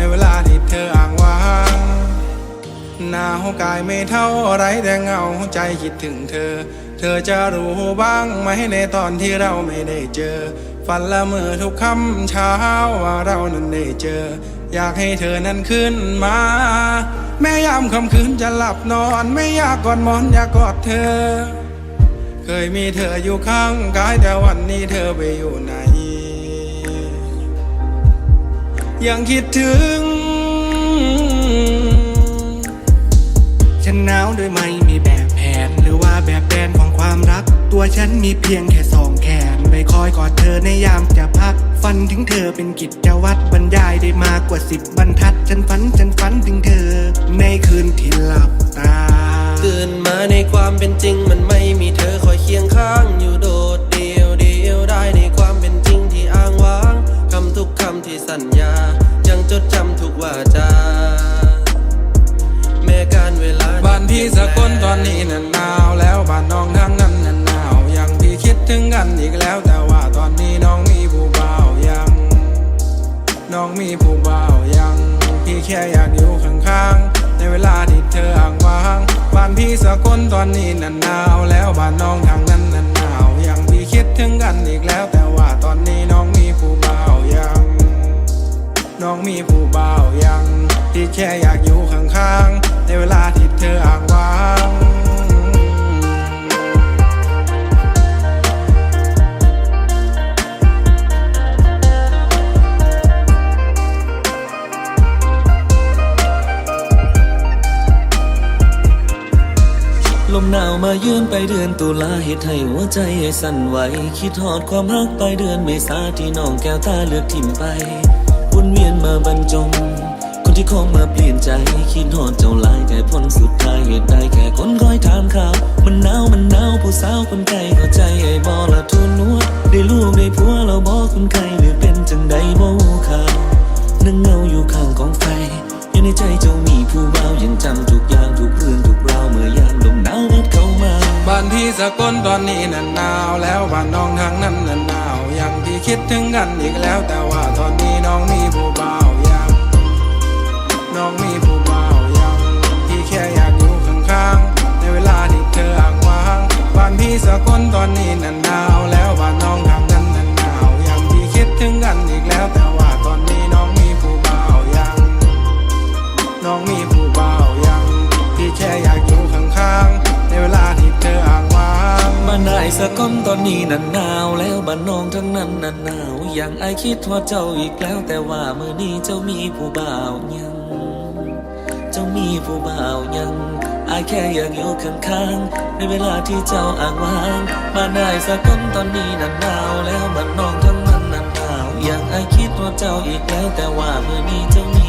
ในเวลาที่เธออ่างว่างหนาวกายไม่เท่าไรแต่เหงาใจคิดถึงเธอ เธอจะรู้บ้างไหมในตอนที่เราไม่ได้เจอ ฝันละเมอทุกค่ำเช้าว่าเรานั้นได้เจอ อยากให้เธอนั้นขึ้นมา แม้ยามค่ำคืนจะหลับนอนไม่อยากกอดมอนอยากกอดเธอ เคยมีเธออยู่ข้างกายแต่วันนี้เธอไปอยู่ไหน ยังคิดถึง ฉันหนาวโดยไม่มีแบบแผน หรือว่าแบบแผนของความรัก ตัวฉันมีเพียงแค่สองแขนไปคอยกอดเธอในยามจะพัก ฝันถึงเธอเป็นกิจวัตรบรรยายได้มากกว่าสิบบรรทัด ฉันฝันฉันฝันถึงเธอ ในคืนที่หลับตาตื่นมาในความเป็นจริงมัน พี่สกลตอนนี้น่ะหนาวแล้วบ้านน้องทางนั้นน่ะหนาวยังพี่คิดถึงกันอีกแล้ว แต่ว่าตอนนี้น้องมีผู้บ่าวยัง น้องมีผู้บ่าวยัง พี่แค่อยากอยู่ข้างๆ ในเวลาที่เธออ่างว่างบ้านพี่สกลตอนนี้น่ะหนาวแล้วบ้านน้องทางนั้นน่ะหนาวยังพี่คิดถึงกันอีกแล้ว แต่ว่าตอนนี้น้องมีผู้บ่าวยัง น้องมีผู้บ่าวยังที่แค่อยากอยู่ข้างๆ ในเวลาที่ เธออ่างวางลมหนาวมาเยือนไปเดือนตุลาเหตุให้หัวใจสั่นไหว คิดหอดความรักไปเดือนเมษาที่น้องแก้วตาเลือกทิมไปวนเวียนมาบรรจง ที่คงมาเปลี่ยนใจ คิดหดเจ้าลายแต่ผลสุดท้ายเหตุใดแค่คนคอยถามข่าว มันหนาวมันหนาวผู้สาวคนไกลเข้าใจไอ้บอละทุนนวดได้ลูกได้ผัวเราบอกคนไกลหรือเป็นจังใดบ่ข่าวนั่งเงาอยู่ข้างกองไฟอยู่ในใจเจ้ามีผู้บ่ายังจำทุกอย่างทุกเรื่องทุกราวเมื่อยามลมหนาวพัดเข้ามาบ้านพี่สกลตอนนี้น่ะหนาวแล้วบ้านน้องทางนั้นน่ะหนาวยังพี่คิดถึงกันอีกแล้วแต่ว่าตอนนี้น้องมีผู้บ่า น้องมีผู้บ่าวยังพี่แค่อยากอยู่ข้างๆ ในเวลาที่เธออ้างว่าง บ้านพี่สกลตอนนี้น่ะหน สะก้อนตอนนี้นันหนาวแล้วบ้านน้องทั้งนั้นนันหนาว อย่างไอคิดว่าเจ้าอีกแล้ว แต่ว่าเมื่อนี้เจ้ามีผู้บ่าวยัง เจ้ามีผู้บ่าวยังอายแค่อยากอยู่ข้างๆ ในเวลาที่เจ้าอ่างว่างบ้านนายสะก้อนตอนนี้นันหนาวแล้วบ้านน้องทั้งนั้นนันหนาว อย่างไอคิดว่าเจ้าอีกแล้ว แต่ว่าเมื่อนี้เจ้า